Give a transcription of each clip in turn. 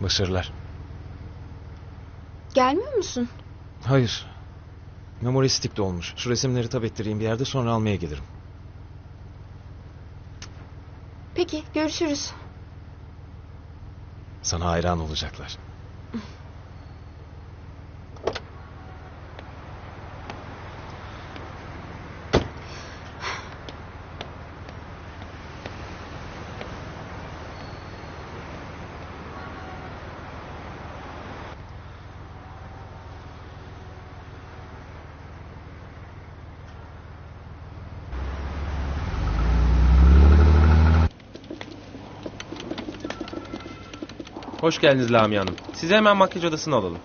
Başarılar. Gelmiyor musun? Hayır. Memori stikte olmuş. Şu resimleri tab ettireyim bir yerde sonra almaya gelirim. Peki görüşürüz. Sana hayran olacaklar. Hoş geldiniz Lamia Hanım. Sizi hemen makyaj odasına alalım.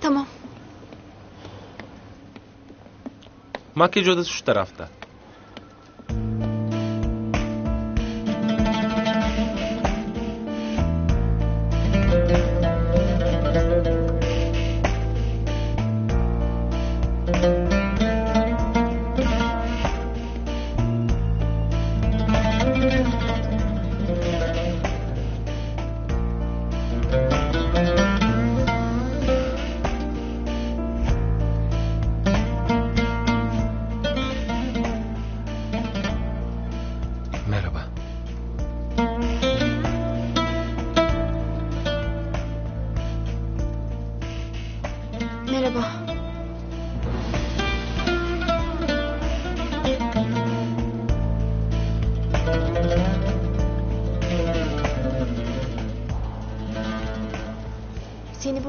Tamam. Makyaj odası şu tarafta.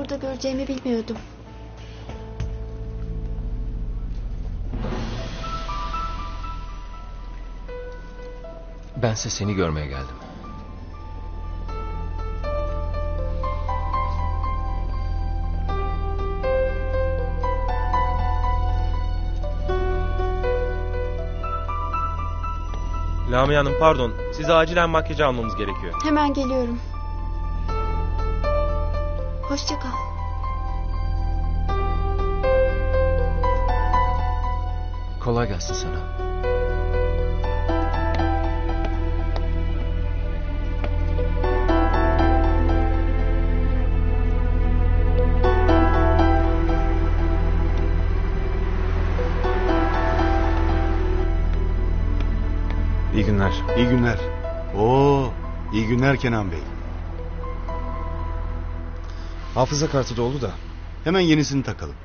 Burada göreceğimi bilmiyordum. Bense seni görmeye geldim. Lamia Hanım pardon. Sizi acilen makyaja almamız gerekiyor. Hemen geliyorum. Hoşça kal. Kolay gelsin sana. İyi günler. İyi günler. Oo, iyi günler Kenan Bey. Hafıza kartı doldu da. Hemen yenisini takalım.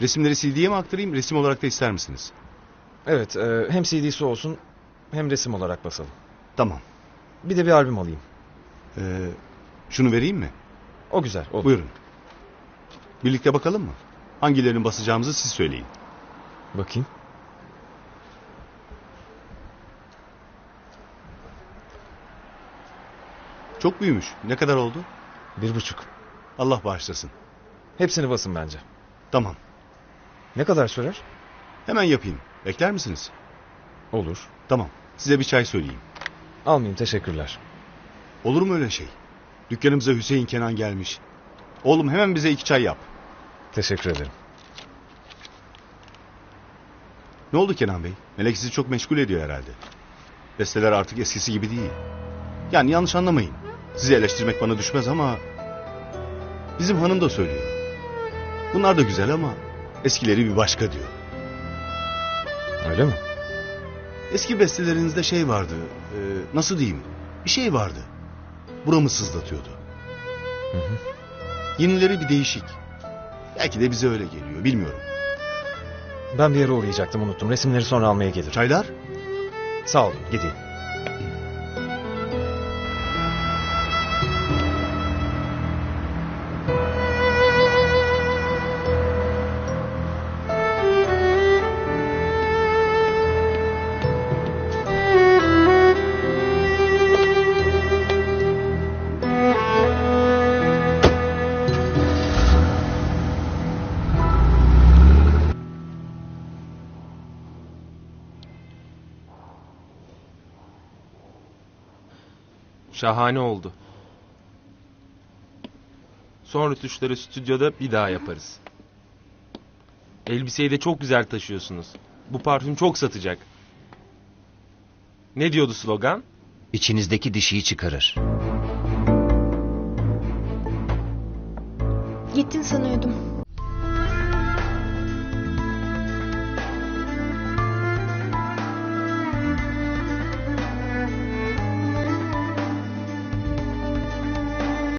Resimleri CD'ye mi aktarayım, resim olarak da ister misiniz? Evet e, hem CD'si olsun hem resim olarak basalım. Tamam. Bir de bir albüm alayım. Ee, şunu vereyim mi? O güzel olur. Buyurun. Birlikte bakalım mı? Hangilerini basacağımızı siz söyleyin. Bakayım. Çok büyümüş. Ne kadar oldu? Bir buçuk. Allah bağışlasın. Hepsini basın bence. Tamam. Ne kadar sürer? Hemen yapayım. Bekler misiniz? Olur. Tamam. Size bir çay söyleyeyim. Almayayım teşekkürler. Olur mu öyle şey? Dükkanımıza Hüseyin Kenan gelmiş. Oğlum hemen bize iki çay yap. Teşekkür ederim. Ne oldu Kenan Bey? Melek sizi çok meşgul ediyor herhalde. Besteler artık eskisi gibi değil. Yani yanlış anlamayın. Sizi eleştirmek bana düşmez ama... Bizim hanım da söylüyor. Bunlar da güzel ama eskileri bir başka diyor. Öyle mi? Eski bestelerinizde şey vardı. e, nasıl diyeyim? Bir şey vardı. Buramı sızlatıyordu. Hı hı. Yenileri bir değişik. Belki de bize öyle geliyor bilmiyorum. Ben bir yere uğrayacaktım unuttum. Resimleri sonra almaya gelirim. Çaylar? Sağ olun gideyim. Şahane oldu. Son rötuşları stüdyoda bir daha yaparız. Elbiseyi de çok güzel taşıyorsunuz. Bu parfüm çok satacak. Ne diyordu slogan? İçinizdeki dişiyi çıkarır. Gittin sanıyordum.